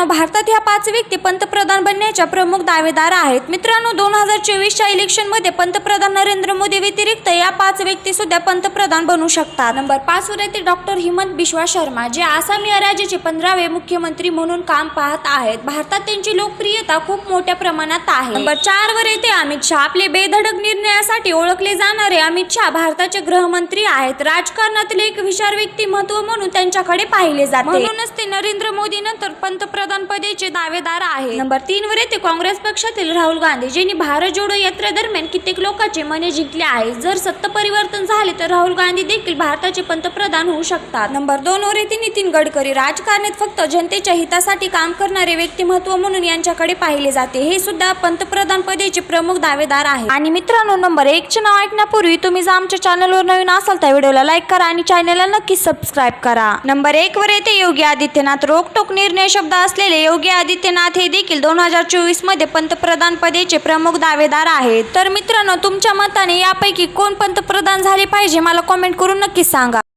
मित्रांनो भारतात ह्या पाच व्यक्ती पंतप्रधान बनण्याच्या प्रमुख दावेदार आहेत. मित्रांनो दोन हजार चोवीसच्या इलेक्शनमध्ये पंतप्रधान नरेंद्र मोदी व्यतिरिक्त या पाच व्यक्ती सुद्धा पंतप्रधान बनू शकतात. नंबर पाच वर येते डॉक्टर हिमंत बिश्वा शर्मा जे आसाम या राज्याचे पंधरावे मुख्यमंत्री म्हणून काम पाहत आहेत. भारतात त्यांची लोकप्रियता खूप मोठ्या प्रमाणात आहे. नंबर चार वर येते अमित शहा. आपले बेधडक निर्णयासाठी ओळखले जाणारे अमित शहा भारताचे गृहमंत्री आहेत. राजकारणातील एक विचार व्यक्तिमत्व म्हणून त्यांच्याकडे पाहिले जाते. म्हणूनच ते नरेंद्र मोदी नंतर पंतप्रधान पदेचे दावेदार आहे नंबर तीन वर येते काँग्रेस पक्षातील राहुल गांधी ज्यांनी भारत जोडो यात्रेदरम्यान कित्येक लोकांचे मने जिंकले आहे जर सत्ता परिवर्तन झाले तर राहुल गांधी देखील भारताचे पंतप्रधान होऊ शकतात. नंबर दोन वर येते नितीन गडकरी राजकारणात फक्त जनतेच्या हितासाठी काम करणारे व्यक्तिमत्व म्हणून यांच्याकडे पाहिले जाते. हे सुद्धा पंतप्रधान पदेचे प्रमुख दावेदार आहे आणि मित्रांनो नंबर एक चे नाव ऐकण्यापूर्वी तुम्ही जर आमच्या चॅनलवर नवीन असाल तर व्हिडिओला लाईक करा आणि चॅनलला नक्की सबस्क्राईब करा. नंबर एक वर येते योगी आदित्यनाथ रोखटोक निर्णय शब्द असलेले योगी आदित्यनाथ हे देखील दोन हजार चोवीसमध्ये पंतप्रधान पदेचे प्रमुख दावेदार आहेत. तर मित्रांनो तुमच्या मताने यापैकी कोण पंतप्रधान झाले पाहिजे? मला कॉमेंट करून नक्की सांगा.